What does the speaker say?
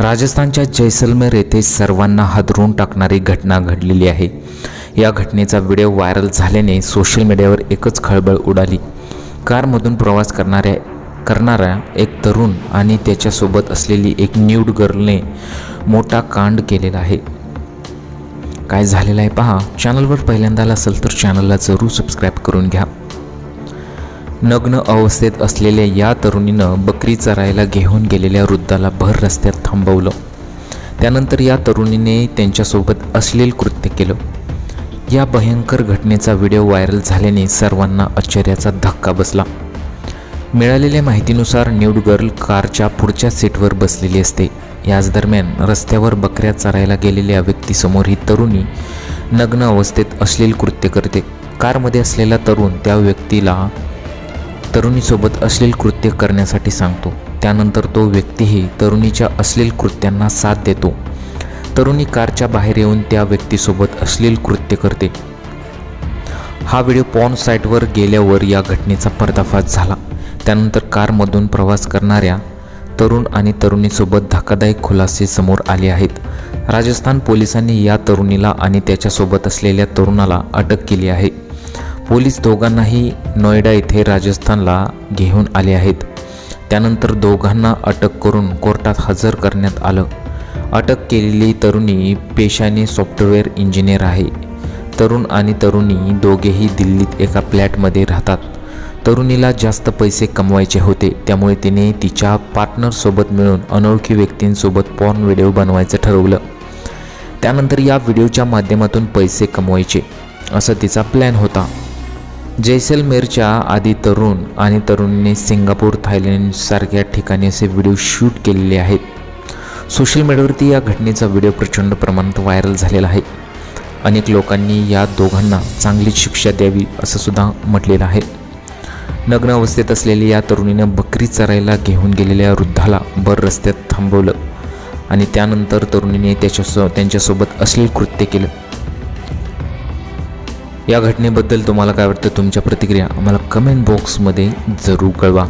राजस्थानच्या जैसलमेर येथे सर्वांना हादरवून टाकणारी घटना घडलेली आहे. या घटनेचा व्हिडिओ व्हायरल झाल्याने सोशल मीडियावर एकच खळबळ उडाली. कारमधून प्रवास करणाऱ्या करणारा एक तरुण आणि त्याच्यासोबत असलेली एक न्यूड गर्लने मोठा कांड केलेला आहे. काय झालेलं आहे पहा. चॅनलवर पहिल्यांदा असेल तर चॅनलला जरूर सबस्क्राईब करून घ्या. नग्न अवस्थेत असलेल्या या तरुणीनं बकरी चरायला घेऊन गेलेल्या वृद्धाला भर रस्त्यात थांबवलं. त्यानंतर या तरुणीने त्यांच्यासोबत अश्लील कृत्य केलं. या भयंकर घटनेचा व्हिडिओ व्हायरल झाल्याने सर्वांना आश्चर्याचा धक्का बसला. मिळालेल्या माहितीनुसार न्यूड गर्ल कारच्या पुढच्या सीटवर बसलेली असते. याच दरम्यान रस्त्यावर बकऱ्या चरायला गेलेल्या व्यक्तीसमोर ही तरुणी नग्न अवस्थेत अश्लील कृत्य करते. कारमध्ये असलेला तरुण त्या व्यक्तीला तरुणीसोबत अश्लील कृत्य करण्यासाठी सांगतो. त्यानंतर तो व्यक्तीही तरुणीच्या अश्लील कृत्यांना साथ देतो. तरुणी कारच्या बाहेर येऊन त्या व्यक्तीसोबत अश्लील कृत्य करते. हा व्हिडिओ पॉन साईटवर गेल्यावर या घटनेचा पर्दाफाश झाला. त्यानंतर कारमधून प्रवास करणाऱ्या तरुण आणि तरुणीसोबत धक्कादायक खुलासे समोर आले आहेत. राजस्थान पोलिसांनी या तरुणीला आणि त्याच्यासोबत असलेल्या तरुणाला अटक केली आहे. पोलीस दोघांनाही नोएडा येथे राजस्थानला घेऊन आले आहेत. त्यानंतर दोघांना अटक करून कोर्टात हजर करण्यात आलं. अटक केलेली तरुणी पेशाने सॉफ्टवेअर इंजिनियर आहे. तरुण आणि तरुणी दोघेही दिल्लीत एका फ्लॅटमध्ये राहतात. तरुणीला जास्त पैसे कमवायचे होते त्यामुळे तिने तिच्या पार्टनरसोबत मिळून अनोळखी व्यक्तींसोबत पॉर्न व्हिडिओ बनवायचं ठरवलं. त्यानंतर या व्हिडिओच्या माध्यमातून पैसे कमवायचे असं तिचा प्लॅन होता. जैसलमेरच्या आधी तरुण आणि तरुणीने सिंगापूर थायलंडसारख्या ठिकाणी असे व्हिडिओ शूट केलेले आहेत. सोशल मीडियावरती या घटनेचा व्हिडिओ प्रचंड प्रमाणात व्हायरल झालेला आहे. अनेक लोकांनी या दोघांना चांगली शिक्षा द्यावी असं सुद्धा म्हटलेलं आहे. नग्न अवस्थेत असलेल्या या तरुणीनं बकरी चरायला घेऊन गेलेल्या वृद्धाला बर रस्त्यात थांबवलं आणि त्यानंतर तरुणीने त्याच्यासो त्यांच्यासोबत अश्लील कृत्य केलं. या घटनेबद्दल तुम्हाला काय वाटतं? तुमच्या प्रतिक्रिया आम्हाला कमेंट बॉक्समध्ये जरूर कळवा.